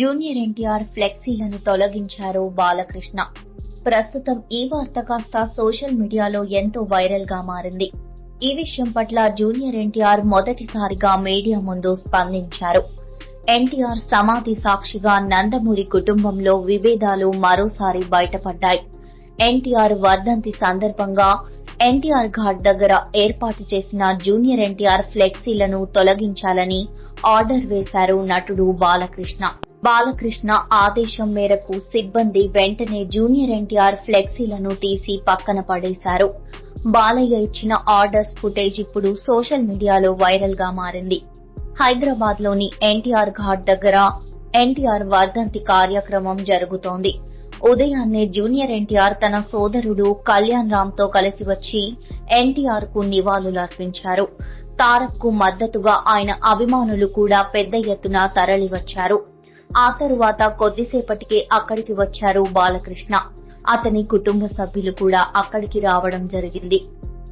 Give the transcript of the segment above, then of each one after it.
Junior NTR ఫ్లెక్సీలను తొలగించారు బాలకృష్ణ. ప్రస్తుతం ఈ వార్త కాస్త సోషల్ మీడియాలో ఎంతో వైరల్గా మారింది. ఈ విషయం పట్ల జూనియర్ ఎన్టీఆర్ మొదటిసారిగా మీడియా ముందు స్పందించారు. ఎన్టీఆర్ సమాధి సాక్షిగా నందమూరి కుటుంబంలో విభేదాలు మరోసారి బయటపడ్డాయి. ఎన్టీఆర్ వర్ధంతి సందర్భంగా ఎన్టీఆర్ ఘాట్ దగ్గర ఏర్పాటు చేసిన జూనియర్ ఎన్టీఆర్ ఫ్లెక్సీలను తొలగించాలని ఆర్డర్ వేశారు నటుడు బాలకృష్ణ. బాలకృష్ణ ఆదేశం మేరకు సిబ్బంది వెంటనే జూనియర్ ఎన్టీఆర్ ఫ్లెక్సీలను తీసి పక్కన పడేశారు. బాలయ్య ఇచ్చిన ఆర్డర్స్ ఫుటేజ్ ఇప్పుడు సోషల్ మీడియాలో వైరల్గా మారింది. హైదరాబాద్లోని ఎన్టీఆర్ ఘాట్ దగ్గర ఎన్టీఆర్ వర్ధంతి కార్యక్రమం జరుగుతోంది. ఉదయాన్నే జూనియర్ ఎన్టీఆర్ తన సోదరుడు కళ్యాణ్ రామ్తో కలిసి వచ్చి ఎన్టీఆర్కు నివాళులర్పించారు. తారక్కు మద్దతుగా ఆయన అభిమానులు కూడా పెద్ద ఎత్తున తరలివచ్చారు. ఆ తరువాత కొద్దిసేపటికే అక్కడికి వచ్చారు బాలకృష్ణ. అతని కుటుంబ సభ్యులు కూడా అక్కడికి రావడం జరిగింది.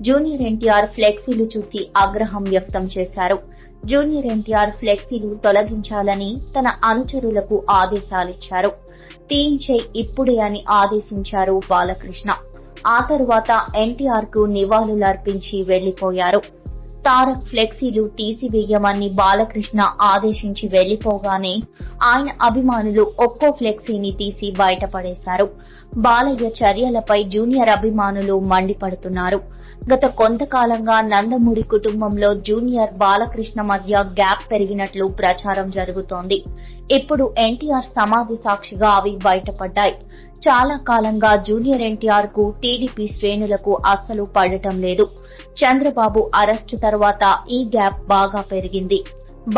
జూనియర్ ఎన్టీఆర్ ఫ్లెక్సీలు చూసి ఆగ్రహం వ్యక్తం చేశారు. జూనియర్ ఎన్టీఆర్ ఫ్లెక్సీలు తొలగించాలని తన అనుచరులకు ఆదేశాలిచ్చారు. తీయించే ఇప్పుడే అని ఆదేశించారు బాలకృష్ణ. ఆ తరువాత ఎన్టీఆర్కు నివాళులర్పించి వెళ్ళిపోయారు తారక్ ఫ్లెక్సీలు తీసివేయమని బాలకృష్ణ ఆదేశించి వెళ్ళిపోగానే ఆయన అభిమానులు ఒక్కో ఫ్లెక్సీని తీసి బయటపడేశారు. బాలయ్య చర్యలపై జూనియర్ అభిమానులు మండిపడుతున్నారు. గత కొంతకాలంగా నందమూరి కుటుంబంలో జూనియర్ బాలకృష్ణ మధ్య గ్యాప్ పెరిగినట్లు ప్రచారం జరుగుతోంది. ఇప్పుడు ఎన్టీఆర్ సమాధి సాక్షిగా అవి బయటపడ్డాయి. చాలా కాలంగా జూనియర్ ఎన్టీఆర్కు టీడీపీ శ్రేణులకు అస్సలు పడటం లేదు. చంద్రబాబు అరెస్టు తర్వాత ఈ గ్యాప్ బాగా పెరిగింది.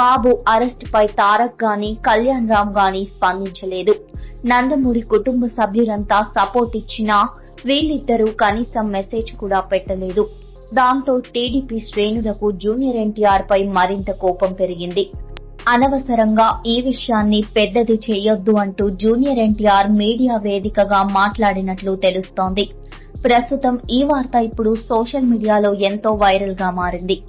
బాబు అరెస్ట్ పై తారక్ గాని కళ్యాణ్ రామ్ గాని స్పందించలేదు. నందమూరి కుటుంబ సభ్యులంతా సపోర్ట్ ఇచ్చినా వీళ్ళిద్దరూ కనీసం మెసేజ్ కూడా పెట్టలేదు. దాంతో టీడీపీ శ్రేణులకు జూనియర్ ఎన్టీఆర్ పై మరింత కోపం పెరిగింది. అనవసరంగా ఈ విషయాన్ని పెద్దది చేయొద్దు అంటూ జూనియర్ ఎన్టీఆర్ మీడియా వేదికగా మాట్లాడినట్లు తెలుస్తోంది. ప్రస్తుతం ఈ వార్త ఇప్పుడు సోషల్ మీడియాలో ఎంతో వైరల్గా మారింది.